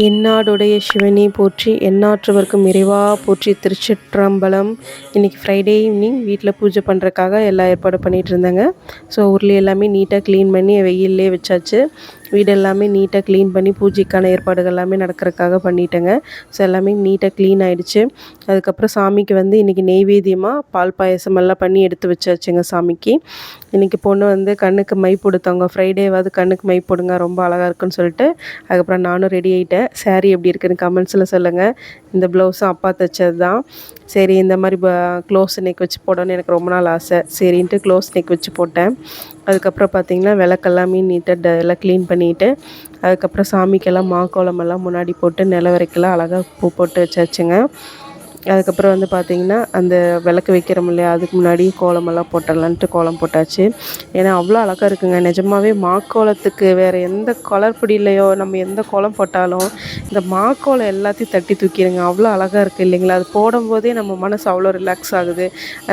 எந்நாடுடைய சிவனே போற்றி எந்நாற்றுவர்க்கும் இறைவா போற்றி திருச்சிற்றம்பலம். இன்றைக்கி ஃப்ரைடே ஈவினிங் வீட்டில் பூஜை பண்ணுறக்காக எல்லா ஏற்பாடு பண்ணிகிட்டு இருந்தேங்க. ஸோ ஊர்லேயே எல்லாமே நீட்டாக க்ளீன் பண்ணி வெயிலே வச்சாச்சு. வீடு எல்லாமே நீட்டாக க்ளீன் பண்ணி பூஜைக்கான ஏற்பாடுகள் எல்லாமே நடக்கிறதுக்காக பண்ணிட்டேங்க. ஸோ எல்லாமே நீட்டாக க்ளீன் ஆகிடுச்சு அதுக்கப்புறம் சாமிக்கு வந்து இன்றைக்கி நெய்வேத்தியமாக பால் பாயசம் எல்லாம் பண்ணி எடுத்து வச்சாச்சுங்க சாமிக்கு. இன்றைக்கி பொண்ணு வந்து கண்ணுக்கு மை போடுத்தவங்க ஃப்ரைடேவாவது கண்ணுக்கு மை போடுங்க ரொம்ப அழகாக இருக்குன்னு சொல்லிட்டு. அதுக்கப்புறம் நானும் ரெடி ஆகிட்டேன் சாரீ எப்படி இருக்குன்னு கமெண்ட்ஸில் சொல்லுங்கள் இந்த ப்ளவுஸும் அப்பா தைச்சது தான் சரி இந்த மாதிரி ப க்ளோஸ் நெக் வச்சு போடணும்னு எனக்கு ரொம்ப நாள் ஆசை. சரின்ட்டு க்ளோஸ் நெக் வச்சு போட்டேன். அதுக்கப்புறம் பார்த்திங்கன்னா விளக்கெல்லாமே நீட்டாக எல்லாம் க்ளீன் பண்ணி பண்ணிவிட்டு அதுக்கப்புறம் சாமிக்கெல்லாம் மாக்கோளமெல்லாம் முன்னாடி போட்டு நிலவரைக்கெல்லாம் அழகாக பூ போட்டு வச்சாச்சுங்க. அதுக்கப்புறம் வந்து பார்த்திங்கன்னா அந்த விளக்கு வைக்கிறோம் இல்லையா அதுக்கு முன்னாடி கோலமெல்லாம் போட்டுடலான்ட்டு கோலம் போட்டாச்சு. ஏன்னா அவ்வளோ அழகாக இருக்குங்க. நிஜமாவே மாக்கோலத்துக்கு வேறு எந்த கலர் பிடிலையோ நம்ம எந்த கோலம் போட்டாலும் இந்த மாக்கோலம் எல்லாத்தையும் தட்டி தூக்கிடுங்க. அவ்வளோ அழகாக இருக்குது இல்லைங்களா? அது போடும்போதே நம்ம மனசு அவ்வளோ ரிலாக்ஸ் ஆகுது.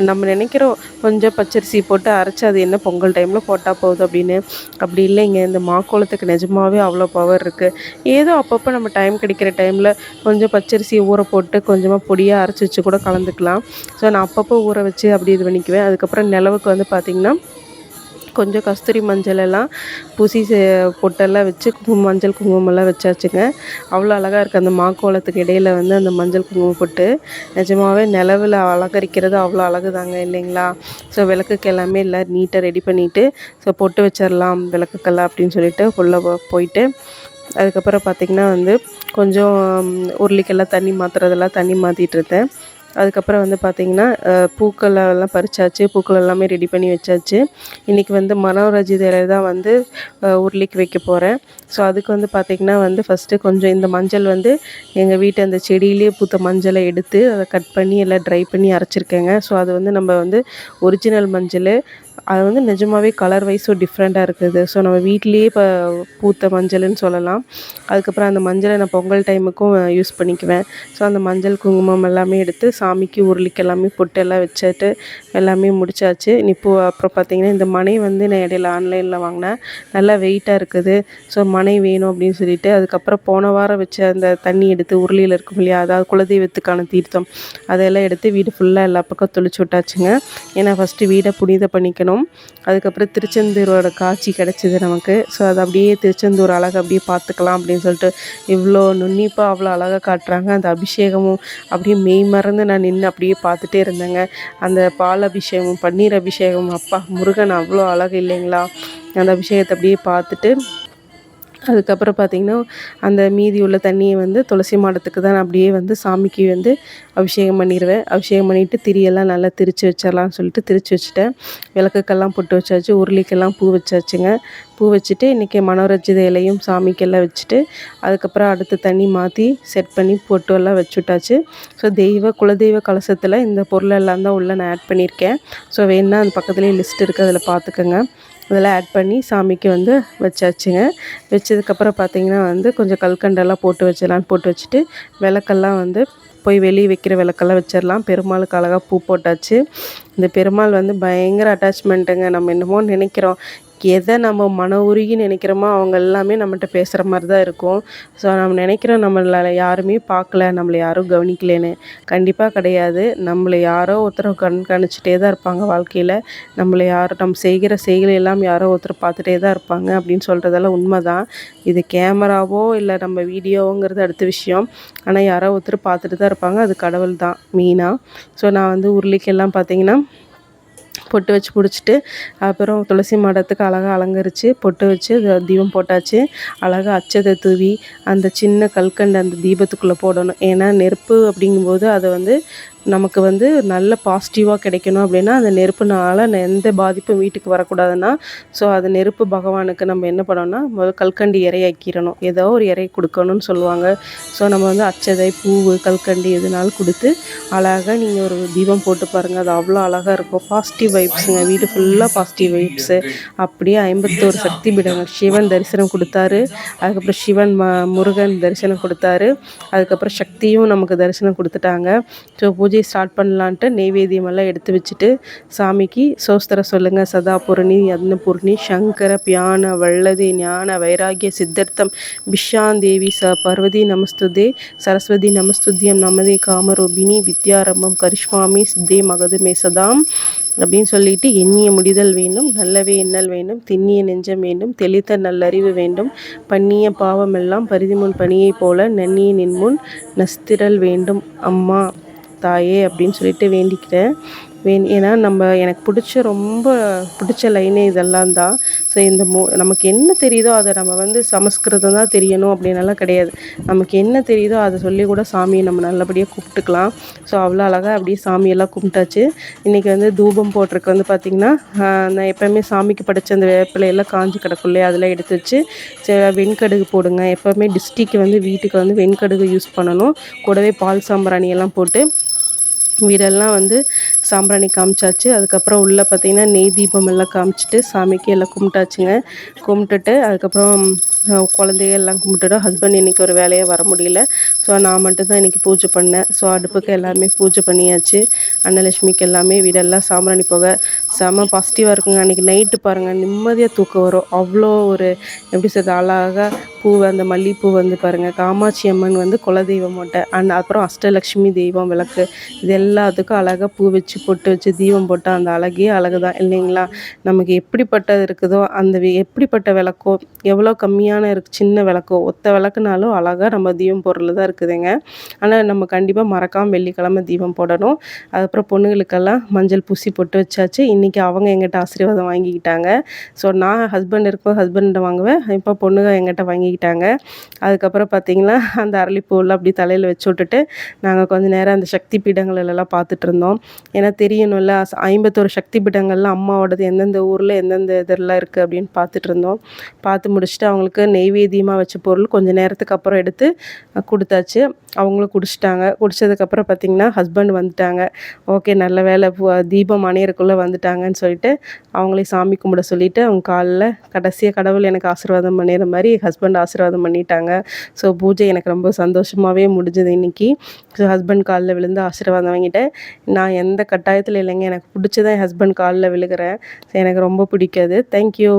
நம்ம நினைக்கிறோம் கொஞ்சம் பச்சரிசி போட்டு அரைச்சி அது என்ன பொங்கல் டைமில் போட்டால் போகுது அப்படின்னு. அப்படி இல்லைங்க. இந்த மாக்கோலத்துக்கு நிஜமாவே அவ்வளோ பவர் இருக்குது ஏதோ அப்பப்போ நம்ம டைம் கிடைக்கிற டைமில் கொஞ்சம் பச்சரிசி ஊற போட்டு கொஞ்சமாக பொடியாக அரைச்சி வச்சு கூட கலந்துக்கலாம். ஸோ நான் அப்பப்போ ஊற வச்சு அப்படி இது பண்ணிக்குவேன். அதுக்கப்புறம் நிலவுக்கு வந்து பார்த்திங்கன்னா கொஞ்சம் கஸ்தூரி மஞ்சள் எல்லாம் பூசி பொட்டெல்லாம் வச்சு மஞ்சள் குங்குமம்லாம் வச்சாச்சுங்க. அவ்வளோ அழகாக இருக்குது அந்த மாக்கோலத்துக்கு இடையில் வந்து அந்த மஞ்சள் குங்குமம் போட்டு நிஜமாகவே நிலவில் அலங்கரிக்கிறது அவ்வளோ அழகு தாங்க இல்லைங்களா? ஸோ விளக்குக்கு எல்லாமே எல்லாம் நீட்டாக ரெடி பண்ணிவிட்டு ஸோ பொட்டு வச்சிடலாம் விளக்குக்கெல்லாம் அப்படின்னு சொல்லிட்டு உள்ளே போயிட்டு அதுக்கப்புறம் பார்த்திங்கன்னா வந்து கொஞ்சம் உருளிக்கெல்லாம் தண்ணி மாற்றுறதெல்லாம் தண்ணி மாற்றிட்டு இருந்தேன் அதுக்கப்புறம் வந்து பார்த்திங்கன்னா பூக்கள் எல்லாம் பறிச்சாச்சு. பூக்கள் எல்லாமே ரெடி பண்ணி வச்சாச்சு. இன்றைக்கி வந்து மனோரஜிதையில தான் வந்து உருளிக்கு வைக்க போகிறேன் ஸோ அதுக்கு வந்து பார்த்திங்கன்னா வந்து ஃபஸ்ட்டு கொஞ்சம் இந்த மஞ்சள் வந்து எங்கள் வீட்டு அந்த செடியிலே பூத்த மஞ்சளை எடுத்து அதை கட் பண்ணி எல்லாம் ட்ரை பண்ணி அரைச்சிருக்கேங்க. ஸோ அது வந்து நம்ம வந்து ஒரிஜினல் மஞ்சள் அது வந்து நிஜமாவே கலர் வைஸும் டிஃப்ரெண்ட்டாக இருக்குது. ஸோ நம்ம வீட்லேயே இப்போ பூத்த மஞ்சள்னு சொல்லலாம். அதுக்கப்புறம் அந்த மஞ்சளை நான் பொங்கல் டைமுக்கும் யூஸ் பண்ணிக்குவேன். ஸோ அந்த மஞ்சள் குங்குமம் எல்லாமே எடுத்து சாமிக்கு உருளிக்கு எல்லாமே பொட்டு எல்லாம் வச்சுட்டு எல்லாமே முடிச்சாச்சு. இப்போ அப்புறம் பார்த்திங்கன்னா இந்த மனை வந்து நான் இடையில ஆன்லைனில் வாங்கினேன். நல்லா வெயிட்டாக இருக்குது. ஸோ மனை வேணும் அப்படின்னு சொல்லிட்டு அதுக்கப்புறம் போன வாரம் வச்ச அந்த தண்ணி எடுத்து உருளியில் இருக்கும் இல்லையா அதாவது குலதெய்வத்துக்கான தீர்த்தம் அதெல்லாம் எடுத்து வீடு ஃபுல்லாக எல்லா பக்கம் தொளிச்சு விட்டாச்சுங்க. ஏன்னா ஃபஸ்ட்டு வீடை புனித பண்ணிக்கணும். போனோம் அதுக்கப்புறம் திருச்செந்தூரோட காட்சி கிடச்சிது நமக்கு. ஸோ அதை அப்படியே திருச்செந்தூர் அழகை அப்படியே பார்த்துக்கலாம் அப்படின்னு சொல்லிட்டு இவ்வளோ நுண்ணிப்பாக அவ்வளோ அழகாக காட்டுறாங்க. அந்த அபிஷேகமும் அப்படியே மெய் மறந்து நான் நின்று அப்படியே பார்த்துட்டே இருந்தேங்க. அந்த பால் அபிஷேகம் பன்னீர் அபிஷேகம் அப்பா முருகன் அவ்வளோ அழகு இல்லைங்களா? அந்த அபிஷேகத்தை அப்படியே பார்த்துட்டு அதுக்கப்புறம் பார்த்திங்கன்னா அந்த மீதி உள்ள தண்ணியை வந்து துளசி மாடத்துக்கு தான் அப்படியே வந்து சாமிக்கு வந்து அபிஷேகம் பண்ணிடுவேன் அபிஷேகம் பண்ணிவிட்டு திரியெல்லாம் நல்லா திரித்து வச்சிடலாம்னு சொல்லிட்டு திரித்து வச்சுட்டேன். விளக்குக்கெல்லாம் பொட்டு வச்சாச்சு உருளிக்கெல்லாம் பூ வச்சாச்சுங்க. பூ வச்சுட்டு இன்றைக்கி மனோரஞ்சித இலையும் சாமிக்கெல்லாம் வச்சுட்டு அதுக்கப்புறம் அடுத்து தண்ணி மாற்றி செட் பண்ணி பொட்டு எல்லாம் வச்சுட்டாச்சு. ஸோ தெய்வ குலதெய்வ கலசத்தில் இந்த பொருளெல்லாம் தான் உள்ளே நான் ஆட் பண்ணியிருக்கேன் ஸோ வேணுன்னா அந்த பக்கத்துலேயே லிஸ்ட் இருக்குது அதில் பார்த்துக்கோங்க. அதெல்லாம் ஆட் பண்ணி சாமிக்கு வந்து வச்சாச்சுங்க. வச்சதுக்கப்புறம் பார்த்திங்கன்னா வந்து கொஞ்சம் கல்கண்டெல்லாம் போட்டு வச்சிடலான்னு போட்டு வச்சுட்டு விளக்கெல்லாம் வந்து போய் வெளியே வைக்கிற விளக்கெல்லாம் வச்சிடலாம். பெருமாளுக்கு அழகாக பூ போட்டாச்சு. இந்த பெருமாள் வந்து பயங்கர அட்டாச்மெண்ட்டுங்க நம்ம என்னமோ நினைக்கிறோம். எதை நம்ம மன உருகி நினைக்கிறோமோ அவங்க எல்லாமே நம்மகிட்ட பேசுகிற மாதிரி தான் இருக்கும். ஸோ நம்ம நினைக்கிறோம் நம்மளால் யாருமே பார்க்கல நம்மளை யாரும் கவனிக்கலேன்னு கண்டிப்பாக கிடையாது. நம்மளை யாரோ ஒருத்தர் கண்காணிச்சிட்டே தான் இருப்பாங்க வாழ்க்கையில். நம்மளை யாரும் நம்ம செய்கிற செய்களை எல்லாம் யாரோ ஒருத்தர் பார்த்துட்டே தான் இருப்பாங்க அப்படின்னு சொல்கிறதெல்லாம் உண்மை தான் இது கேமராவோ இல்லை நம்ம வீடியோங்கிறது அடுத்த விஷயம். ஆனால் யாரோ ஒருத்தர் பார்த்துட்டு தான் இருப்பாங்க. அது கடவுள் தான் மெயினாக ஸோ நான் வந்து உருளிக்கெல்லாம் பார்த்தீங்கன்னா பொட்டு வச்சு பிடிச்சிட்டு அப்புறம் துளசி மாடத்துக்கு அழகாக அலங்கரித்து பொட்டு வச்சு தீபம் போட்டாச்சு. அழகாக அச்சதை தூவி அந்த சின்ன கல்கண்டு அந்த தீபத்துக்குள்ளே போடணும். ஏன்னா நெருப்பு அப்படிங்கும்போது அதை வந்து நமக்கு வந்து நல்ல பாசிட்டிவாக கிடைக்கணும் அப்படின்னா அந்த நெருப்புனால எந்த பாதிப்பும் வீட்டுக்கு வரக்கூடாதுன்னா ஸோ அது நெருப்பு பகவானுக்கு நம்ம என்ன பண்ணோம்னா முதல் கல்கண்டு இறையாக்கிடணும் ஏதோ ஒரு இறை கொடுக்கணும்னு சொல்லுவாங்க. ஸோ நம்ம வந்து அச்சதை பூவு கல்கண்டு எதுனாலும் கொடுத்து அழகாக நீங்கள் ஒரு தீபம் போட்டு பாருங்கள் அது அவ்வளோ அழகாக இருக்கும். பாசிட்டிவ் வைப்ஸுங்க வீடு ஃபுல்லாக பாசிட்டிவ் வைப்ஸு அப்படியே ஐம்பத்தோரு சக்தி பீடங்கள். சிவன் தரிசனம் கொடுத்தாரு. அதுக்கப்புறம் சிவன் ம முருகன் தரிசனம் கொடுத்தாரு. அதுக்கப்புறம் சக்தியும் நமக்கு தரிசனம் கொடுத்துட்டாங்க. ஸோ பூஜை ஸ்டார்ட் பண்ணலான்ட்டு நெய்வேத்தியமெல்லாம் எடுத்து வச்சுட்டு சாமிக்கு சோஸ்தர சொல்லுங்கள் சதா பூரணி அன்னபூர்ணி சங்கர பியான வல்லதி ஞான வைராகிய சித்தர்த்தம் பிஷாந்தேவி ச பர்வதி நமஸ்துதே சரஸ்வதி நமஸ்துத்யம் நமதே காமரூபிணி வித்யாரம்பம் கரிஷ்மாமி சித்தே மகதுமே சதாம் அப்படின்னு சொல்லிட்டு எண்ணிய முடிதல் வேண்டும் நல்லவே எண்ணல் வேண்டும் திண்ணிய நெஞ்சம் வேண்டும் தெளித்த நல்லறிவு வேண்டும் பண்ணிய பாவமெல்லாம் பரிதிமுன் பணியைப் போல நன்னிய நின்முன் நஸ்திரல் வேண்டும் அம்மா. தாயே அப்படின்னு சொல்லிட்டு வேண்டிக்கிறேன். வேண் ஏன்னா நம்ம எனக்கு பிடிச்ச ரொம்ப பிடிச்ச லைனே இதெல்லாம் தான். ஸோ இந்த மோ நமக்கு என்ன தெரியுதோ அதை நம்ம வந்து சமஸ்கிருதம் தான் தெரியணும் அப்படின்னலாம் கிடையாது. நமக்கு என்ன தெரியுதோ அதை சொல்லி கூட சாமியை நம்ம நல்லபடியாக கூப்பிட்டுக்கலாம் ஸோ அவ்வளோ அழகாக அப்படியே சாமியெல்லாம் கும்பிட்டாச்சு. இன்றைக்கி வந்து தூபம் போட்டிருக்கு வந்து பார்த்திங்கன்னா நான் எப்போவுமே சாமிக்கு படைச்ச அந்த வேப்பிலையெல்லாம் காஞ்சி கிடக்குள்ளே அதெல்லாம் எடுத்து வச்சு வெண்கடுகு போடுங்க. எப்போவுமே டிஸ்ட்ரிக்கு வந்து வீட்டுக்கு வந்து வெண்கடுகு யூஸ் பண்ணணும். கூடவே பால் சாம்பிராணி எல்லாம் போட்டு வீடெல்லாம் வந்து சாம்பிராணி காமிச்சாச்சு. அதுக்கப்புறம் உள்ளே பார்த்திங்கன்னா நெய் தீபம் எல்லாம் காமிச்சிட்டு சாமிக்கு எல்லாம் கும்பிட்டாச்சுங்க. கும்பிட்டுட்டு அதுக்கப்புறம் குழந்தைய எல்லாம் கும்பிட்டுடும் ஹஸ்பண்ட் இன்றைக்கி ஒரு வேலையாக வர முடியல. ஸோ நான் மட்டும்தான் இன்றைக்கி பூஜை பண்ணேன். ஸோ அடுப்புக்கு எல்லாருமே பூஜை பண்ணியாச்சு. அன்னலட்சுமிக்கு எல்லாமே வீடெல்லாம் சாம்பிராணி போக. செம பாசிட்டிவாக இருக்குங்க. அன்றைக்கி நைட்டு பாருங்கள் நிம்மதியாக தூக்கம் வரும். அவ்வளோ ஒரு எப்படி சொல்கிறது அழகாக பூ அந்த மல்லிகைப்பூ வந்து பாருங்கள் காமாட்சி அம்மன் வந்து குலதெய்வம் மொட்டை அண்ட் அப்புறம் அஷ்டலக்ஷ்மி தெய்வம் விளக்கு. இது எல்லாத்துக்கும் அழகாக பூ வச்சு பொட்டு வச்சு தீபம் போட்டால் அந்த அழகே அழகு தான் இல்லைங்களா? நமக்கு எப்படிப்பட்டது இருக்குதோ அந்த எப்படிப்பட்ட விளக்கோ எவ்வளோ கம்மியாக கம்மியான இருக்கு சின்ன விளக்கோ ஒத்த விளக்குனாலும் அழகாக நம்ம தீபம் போடுறதுல தான் இருக்குதுங்க. ஆனால் நம்ம கண்டிப்பாக மறக்காமல் வெள்ளிக்கிழமை தீபம் போடணும். அதுக்கப்புறம் பொண்ணுங்களுக்கெல்லாம் மஞ்சள் பூசி பொட்டு வச்சாச்சு. இன்றைக்கி அவங்க எங்கிட்ட ஆசீர்வாதம் வாங்கிக்கிட்டாங்க. ஸோ நான் ஹஸ்பண்ட் இருக்கும் ஹஸ்பண்ட்டை வாங்குவேன். இப்போ பொண்ணுங்க எங்கிட்ட வாங்கிக்கிட்டாங்க. அதுக்கப்புறம் பார்த்திங்கன்னா அந்த அரளிப்பூவில் அப்படி தலையில் வச்சு விட்டுட்டு நாங்கள் கொஞ்சம் நேரம் அந்த சக்தி பீடங்களெல்லாம் பார்த்துட்டு இருந்தோம். ஏன்னா தெரியணும்ல ஐம்பத்தோரு சக்தி பீடங்கள்லாம் அம்மாவோடது எந்தெந்த ஊரில் எந்தெந்த இதெல்லாம் இருக்குது அப்படின்னு பார்த்துட்டு இருந்தோம். பார்த்து முடிச்சுட்டு அவங்களுக்கு நெய்வேத்தியமாக வச்ச பொருள் கொஞ்சம் நேரத்துக்கு அப்புறம் எடுத்து கொடுத்தாச்சு. அவங்களும் குடிச்சிட்டாங்க. குடித்ததுக்கப்புறம் பார்த்திங்கன்னா ஹஸ்பண்ட் வந்துட்டாங்க. ஓகே நல்ல வேலை தீபம் அணையறக்குள்ளே வந்துட்டாங்கன்னு சொல்லிட்டு அவங்களையும் சாமி கும்பிட சொல்லிவிட்டு அவங்க காலில் கடைசியாக கடவுள் எனக்கு ஆசீர்வாதம் பண்ணிடுற மாதிரி ஹஸ்பண்ட் ஆசீர்வாதம் பண்ணிட்டாங்க. ஸோ பூஜை எனக்கு ரொம்ப சந்தோஷமாகவே முடிஞ்சது இன்றைக்கி ஸோ ஹஸ்பண்ட் காலில் விழுந்து ஆசீர்வாதம் வாங்கிட்டேன். நான் எந்த கட்டாயத்தில் இல்லைங்க. எனக்கு பிடிச்சதான் என் ஹஸ்பண்ட் காலில் விழுகிறேன். எனக்கு ரொம்ப பிடிக்காது. தேங்க்யூ